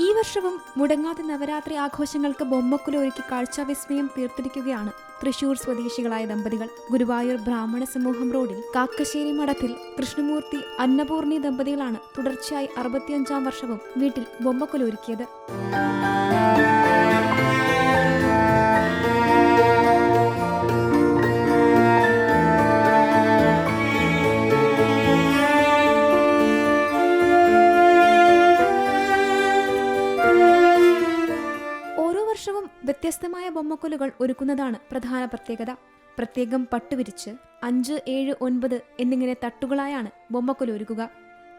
ഈ വർഷവും മുടങ്ങാതെ നവരാത്രി ആഘോഷങ്ങൾക്ക് ബൊമ്മക്കുല ഒരുക്കി കാഴ്ചാവിസ്മയം തീർത്തിരിക്കുകയാണ് തൃശൂർ സ്വദേശികളായ ദമ്പതികൾ. ഗുരുവായൂർ ബ്രാഹ്മണ സമൂഹം റോഡിൽ കാക്കശ്ശേരി മഠത്തിൽ കൃഷ്ണമൂർത്തി അന്നപൂർണി ദമ്പതികളാണ് തുടർച്ചയായി അറുപത്തിയഞ്ചാം വർഷവും വീട്ടിൽ ബൊമ്മക്കുല ഒരുക്കിയത്. വ്യത്യസ്തമായ ബൊമ്മക്കൊലുകൾ ഒരുക്കുന്നതാണ് പ്രധാന പ്രത്യേകത. പ്രത്യേകം പട്ടുവിരിച്ച് അഞ്ച് ഏഴ് ഒൻപത് എന്നിങ്ങനെ തട്ടുകളായാണ് ബൊമ്മക്കൊല ഒരുക്കുക.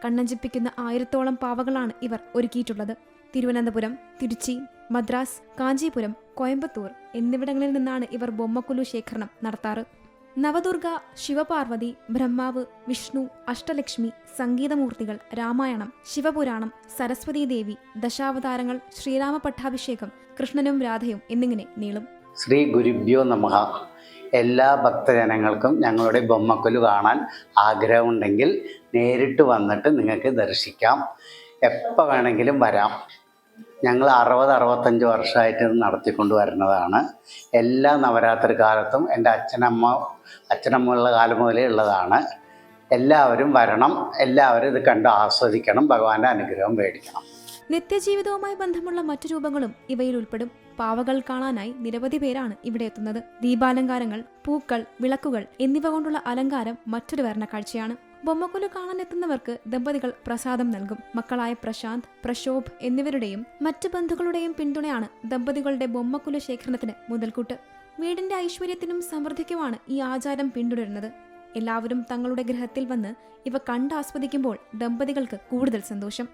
കണ്ണഞ്ചിപ്പിക്കുന്ന ആയിരത്തോളം പാവകളാണ് ഇവർ ഒരുക്കിയിട്ടുള്ളത്. തിരുവനന്തപുരം തിരുച്ചി മദ്രാസ് കാഞ്ചീപുരം കോയമ്പത്തൂർ എന്നിവിടങ്ങളിൽ നിന്നാണ് ഇവർ ബൊമ്മക്കൊലു ശേഖരണം നടത്താറ്. നവദുർഗ ശിവപാർവതി ബ്രഹ്മാവ് വിഷ്ണു അഷ്ടലക്ഷ്മി സംഗീതമൂർത്തികൾ രാമായണം ശിവപുരാണം സരസ്വതി ദേവി ദശാവതാരങ്ങൾ ശ്രീരാമ പട്ടാഭിഷേകം കൃഷ്ണനും രാധയും എന്നിങ്ങനെ നീളും. ശ്രീ ഗുരുഭ്യോ നമഃ. എല്ലാ ഭക്തജനങ്ങൾക്കും ഞങ്ങളുടെ ബൊമ്മക്കൊലു കാണാൻ ആഗ്രഹമുണ്ടെങ്കിൽ നേരിട്ട് വന്നിട്ട് നിങ്ങൾക്ക് ദർശിക്കാം. എപ്പോൾ വേണമെങ്കിലും വരാം. ഞങ്ങൾ അറുപത് അറുപത്തഞ്ച് വർഷമായിട്ട് നടത്തിക്കൊണ്ട് വരുന്നതാണ്. എല്ലാ നവരാത്രി കാലത്തും എന്റെ അച്ഛനമ്മ അച്ഛനമ്മയുള്ള കാലം മുതലേ ഉള്ളതാണ്. എല്ലാവരും വരണം എല്ലാവരും ഇത് കണ്ട് ആസ്വദിക്കണം ഭഗവാന്റെ അനുഗ്രഹം മേടിക്കണം. നിത്യജീവിതവുമായി ബന്ധമുള്ള മറ്റു രൂപങ്ങളും ഇവയിൽ ഉൾപ്പെടും. പാവകൾ കാണാനായി നിരവധി പേരാണ് ഇവിടെ എത്തുന്നത്. ദീപാലങ്കാരങ്ങൾ പൂക്കൾ വിളക്കുകൾ എന്നിവ കൊണ്ടുള്ള അലങ്കാരം മറ്റൊരു വർണ കാഴ്ചയാണ് ബൊമ്മക്കുലു കാണാനെത്തുന്നവർക്ക് ദമ്പതികൾ പ്രസാദം നൽകും. മക്കളായ പ്രശാന്ത് പ്രശോഭ് എന്നിവരുടെയും മറ്റ് ബന്ധുക്കളുടെയും പിന്തുണയാണ് ദമ്പതികളുടെ ബൊമ്മക്കുലു ശേഖരണത്തിന് മുതൽക്കൂട്ട്. വീടിന്റെ ഐശ്വര്യത്തിനും സമൃദ്ധിക്കുമാണ് ഈ ആചാരം പിന്തുടരുന്നത്. എല്ലാവരും തങ്ങളുടെ ഗ്രഹത്തിൽ വന്ന് ഇവ കണ്ടാസ്വദിക്കുമ്പോൾ ദമ്പതികൾക്ക് കൂടുതൽ സന്തോഷം.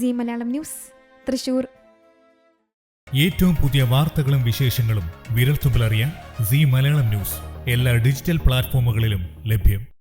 C Malayalam news Thrissur. ഏറ്റവും പുതിയ വാർത്തകളും വിശേഷങ്ങളും വിരൽത്തുമ്പിലറിയാൻ സി മലയാളം ന്യൂസ് എല്ലാ ഡിജിറ്റൽ പ്ലാറ്റ്ഫോമുകളിലും ലഭ്യം.